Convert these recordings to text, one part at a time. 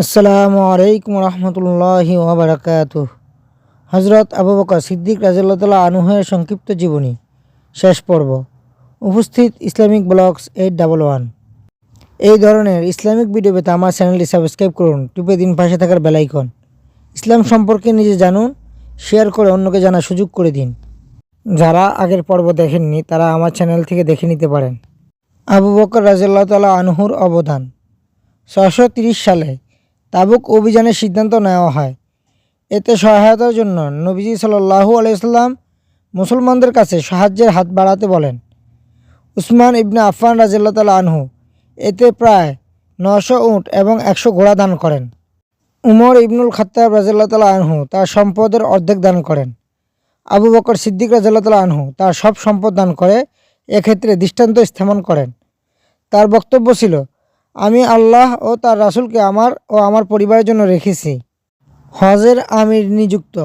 আসসালামু আলাইকুম রহমতুল্লাহি ওবরাকাত হজরত আবু বকর সিদ্দিক রাজিল্লাহ আনুহের সংক্ষিপ্ত জীবনী, শেষ পর্ব। উপস্থিত Islamic blogs eight double one. এই ধরনের ইসলামিক ভিডিও পেতে আমার চ্যানেলটি সাবস্ক্রাইব করুন, টিপে দিন পাশে থাকার বেলাইকন ইসলাম সম্পর্কে নিজে জানুন, শেয়ার করে অন্যকে জানার সুযোগ করে দিন। যারা আগের পর্ব দেখেননি, তারা আমার চ্যানেল থেকে দেখে নিতে পারেন। আবু বকর রাজিল্লাহ তালা আনহুর অবদান। ছশো সালে তাবুক অভিযানের সিদ্ধান্ত নেওয়া হয়। এতে সহায়তার জন্য নবীজি সাল্লাহু আলাইসাল্লাম মুসলমানদের কাছে সাহায্যের হাত বাড়াতে বলেন। উসমান ইবনে আফান রাজিল্লা তাল আনহু এতে প্রায় নশো উট এবং একশো ঘোড়া দান করেন। উমর ইবনুল খাত্তাব রাজিল্লা তাল আনহু তার সম্পদের অর্ধেক দান করেন। আবু বকর সিদ্দিক রাজিল্লা তাল আনহু তার সব সম্পদ দান করে এক্ষেত্রে দৃষ্টান্ত স্থাপন করেন। তার বক্তব্য ছিল আমি আল্লাহ ও তার রাসূলকে আমার ও আমার পরিবারের জন্য রেখেছি। হজের আমির নিযুক্ত।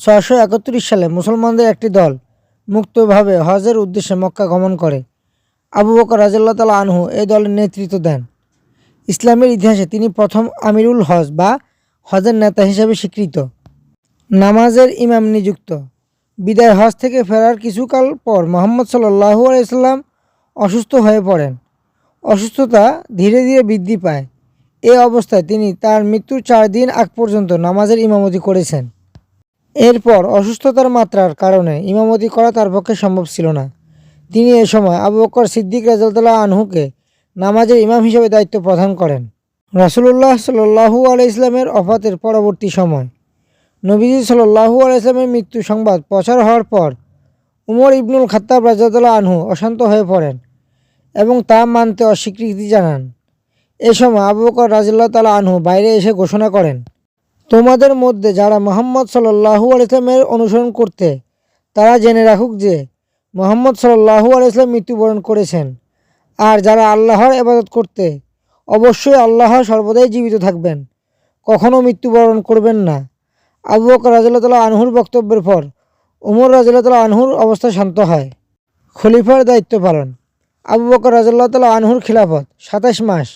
ছশো একত্রিশ সালে মুসলমানদের একটি দল মুক্তভাবে হজের উদ্দেশ্যে মক্কা গমন করে। আবু বকর রাজিল্লা তালা আনহু এই দলের নেতৃত্ব দেন। ইসলামের ইতিহাসে তিনি প্রথম আমিরুল হজ বা হজের নেতা হিসেবে স্বীকৃত। নামাজের ইমাম নিযুক্ত। বিদায় হজ থেকে ফেরার কিছুকাল পর মোহাম্মদ সাল্লাহু আলাইসাল্লাম অসুস্থ হয়ে পড়েন। অসুস্থতা ধীরে ধীরে বৃদ্ধি পায়। এ অবস্থায় তিনি তার মৃত্যুর চার দিন আগ পর্যন্ত নামাজের ইমামতি করেছেন। এরপর অসুস্থতার মাত্রার কারণে ইমামতি করা তার পক্ষে সম্ভব ছিল না। তিনি এ সময় আবু বকর সিদ্দিক রাজাল্লাহ আনহুকে নামাজের ইমাম হিসেবে দায়িত্ব প্রদান করেন। রাসুলুল্লাহ সাল্লু আলাইসলামের অফাতের পরবর্তী সময় নবীজি সাল্লু আলাইসলামের মৃত্যু সংবাদ প্রচার হওয়ার পর উমর ইবনুল খাত্তাব রাজাদুল্লাহ আনহু অশান্ত হয়ে পড়েন। এবং তা মানতে অস্বীকৃতি জানান। এ সময় আবু বকর রাজিল্লাহ তালা আনহু বাইরে এসে ঘোষণা করেন, তোমাদের মধ্যে যারা মোহাম্মদ সাল্লাহু আলাইসলামের অনুসরণ করতে, তারা জেনে রাখুক যে মোহাম্মদ সাল্লাহু আলাইসলাম মৃত্যুবরণ করেছেন। আর যারা আল্লাহর এবাদত করতে, অবশ্যই আল্লাহ সর্বদাই জীবিত থাকবেন। কখনও মৃত্যুবরণ করবেন না। আবু বকর রাজিল্লাহ তালা আনহুর বক্তব্যের পর উমর রাজিল্লাহ তালা আনহুর অবস্থা শান্ত হয়। খলিফার দায়িত্ব পালন। আবু বকর রাজাল্লাহ তালা আনহুর খিলাফত, সাতাশ মাস।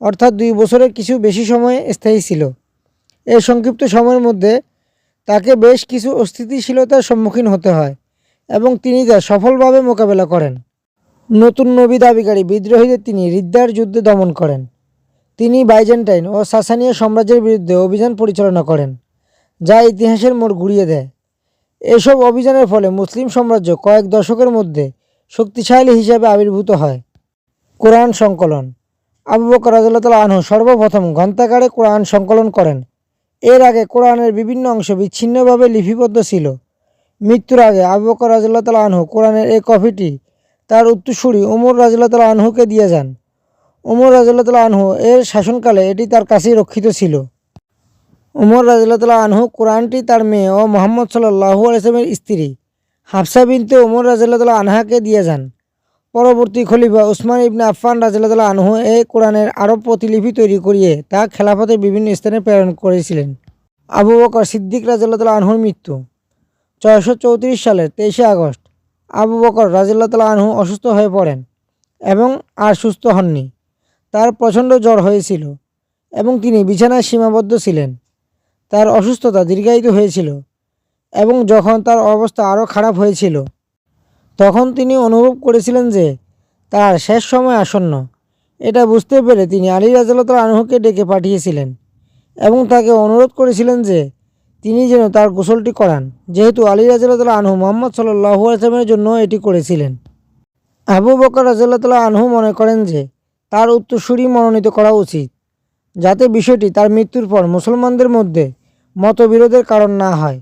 অর্থাৎ দুই বছরের কিছু বেশি সময় স্থায়ী ছিল। এই সংক্ষিপ্ত সময়ের মধ্যে তাকে বেশ কিছু অস্থিতিশীলতার সম্মুখীন হতে হয় এবং তিনি তা সফলভাবে মোকাবেলা করেন। নতুন নবী দাবিকারী বিদ্রোহীদের তিনি রিদ্দার যুদ্ধে দমন করেন। তিনি বাইজেন্টাইন ও সাসানীয় সাম্রাজ্যের বিরুদ্ধে অভিযান পরিচালনা করেন, যা ইতিহাসের মোড় ঘুরিয়ে দেয়। এসব অভিযানের ফলে মুসলিম সাম্রাজ্য কয়েক দশকের মধ্যে শক্তিশালী হিসাবে আবির্ভূত হয়। কোরআন সংকলন। আবু বকর রাজুল্লাহ আনহু সর্বপ্রথম গ্রন্থাগারে কোরআন সংকলন করেন। এর আগে কোরআনের বিভিন্ন অংশ বিচ্ছিন্নভাবে লিপিবদ্ধ ছিল। মৃত্যুর আগে আবু বকর রাজুল্লাহ আনহু কোরআনের এই কপিটি তার উত্তরসূরি উমর রাজুল্লাহ আনহুকে দিয়ে যান। উমর রাজুল্লাহ আনহু এর শাসনকালে এটি তার কাছেই রক্ষিত ছিল। উমর রাজুল্লাহ আনহু কোরআনটি তার মেয়ে ও মোহাম্মদ সাল্লাহু আলসালামের স্ত্রী। হাফসা বিনতে ওমর রাজিল্লাহ আনহাকে দিয়ে যান। পরবর্তী খলিফা উসমান ইবনে আফফান রাজিল্লাহ আনহু এই কোরআনের আরব প্রতিলিপি তৈরি করিয়ে তা খেলাফতের বিভিন্ন স্থানে প্রেরণ করেছিলেন। আবু বকর সিদ্দিক রাজিল্লাহ আনহুর মৃত্যু ছয়শো চৌত্রিশ সালের তেইশে আগস্ট। আবু বকর রাজিল্লাহ আনহু অসুস্থ হয়ে পড়েন এবং আর সুস্থ হননি। তার প্রচণ্ড জ্বর হয়েছিল এবং তিনি বিছানায় সীমাবদ্ধ ছিলেন। তার অসুস্থতা দীর্ঘায়িত হয়েছিল। এবং যখন তার অবস্থা আরও খারাপ হয়েছিল, তখন তিনি অনুভব করেছিলেন যে তার শেষ সময় আসন্ন। এটা বুঝতে পেরে তিনি আলী রাজালত আনহুকে ডেকে পাঠিয়েছিলেন এবং তাকে অনুরোধ করেছিলেন যে তিনি যেন তার গোসলটি করান। যেহেতু আলী রাজাল্লাহ আনহু মোহাম্মদ সাল্লাহু আসলামের জন্য এটি করেছিলেন। আবু বকর রাজাল্লাহ আনহু মনে করেন যে তার উত্তরসূরি মনোনীত করা উচিত, যাতে বিষয়টি তার মৃত্যুর পর মুসলমানদের মধ্যে মতবিরোধের কারণ না হয়।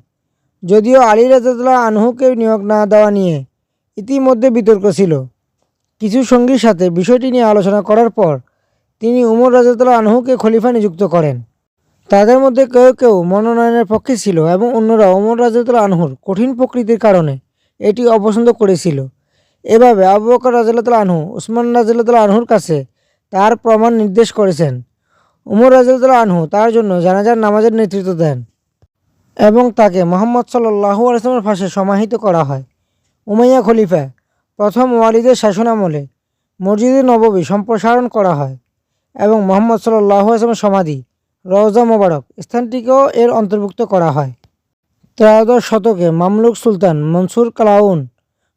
যদিও আলী রাজাদুল্লাহ আনহুকে নিয়োগ না দেওয়া নিয়ে ইতিমধ্যে বিতর্ক ছিল। কিছু সঙ্গীর সাথে বিষয়টি নিয়ে আলোচনা করার পর তিনি উমর রাজাদুল্লাহ আনহুকে খলিফা নিযুক্ত করেন। তাদের মধ্যে কেউ কেউ মনোনয়নের পক্ষে ছিল এবং অন্যরা উমর রাজাদুল্লাহ আনহুর কঠিন প্রকৃতির কারণে এটি অপছন্দ করেছিল। এভাবে আবু বকর আনহু, উসমান রাজাল্লাহ আনহুর কাছে তার প্রমাণ নির্দেশ করেছেন। উমর রাজাল্লাহ আনহু তার জন্য জানাজার নামাজের নেতৃত্ব দেন। এবং তাকে মোহাম্মদ সাল্লাহু আলসালামের ফাঁসে সমাহিত করা হয়। উমাইয়া খলিফা প্রথম ওয়ালিদের শাসনামলে মসজিদে নববী সম্প্রসারণ করা হয় এবং মোহাম্মদ সাল্লাহু আসলামের সমাধি রওজা মোবারক স্থানটিকেও এর অন্তর্ভুক্ত করা হয়। ত্রয়োদশ শতকে মামলুক সুলতান মনসুর কালাউন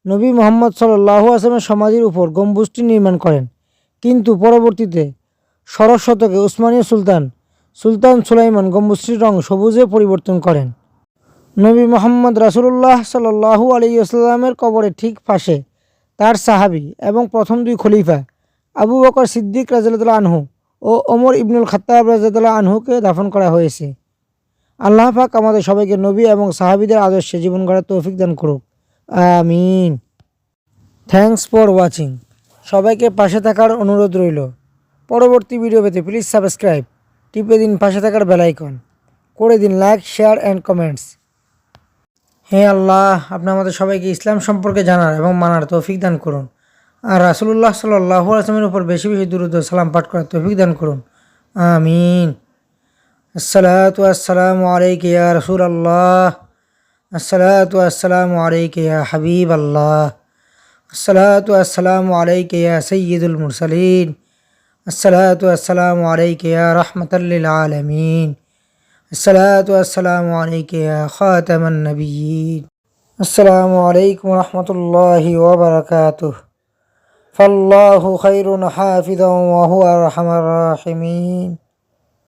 নবী মোহাম্মদ সাল্লাহ আসলামের সমাধির উপর গম্বুজটি নির্মাণ করেন। কিন্তু পরবর্তীতে ষোড়শ শতকে উসমানীয় সুলতান সুলতান সুলাইমান গম্বুজটির রং সবুজে পরিবর্তন করেন। নবী মোহাম্মদ রাসুলুল্লাহ সাল্লাহু আলী আসলামের কবরের ঠিক পাশে তার সাহাবি এবং প্রথম দুই খলিফা আবু বকর সিদ্দিক রাজাদুল্লাহ আনহু ও ওমর ইবনুল খাত্তাব রাজাদুল্লাহ আনহুকে দাফন করা হয়েছে। আল্লাহ পাক আমাদের সবাইকে নবী এবং সাহাবিদের আদর্শে জীবন গড়ার তৌফিক দান করুক। আমিন। Thanks for watching. সবাইকে পাশে থাকার অনুরোধ রইল। পরবর্তী ভিডিও পেতে প্লিজ সাবস্ক্রাইব। টিপে দিন পাশে থাকার বেলাইকন করে দিন লাইক শেয়ার অ্যান্ড কমেন্টস হে আল্লাহ, আপনি আমাদের সবাইকে ইসলাম সম্পর্কে জানার এবং মানার তৌফিক দান করুন। আর রাসুলুল্লাহ সাল্লাহ আসলামের উপর বেশি বেশি দূরত্ব সালাম পাঠ করার তৌফিক দান করুন। আমিন। আসসালাতু আসসালামু ইয়া রসুল আল্লাহ আসসালাতু আসসালামু ইয়া হাবিব আল্লাহ আসসালাতু আসসালামু আলাইকা ইয়া সৈয়দুল মুরসালিন। الصلاة والسلام عليك يا رحمة للعالمين. الصلاة والسلام عليك يا خاتم النبيين. السلام عليكم ورحمة الله وبركاته. فالله خير حافظا وهو أرحم الراحمين.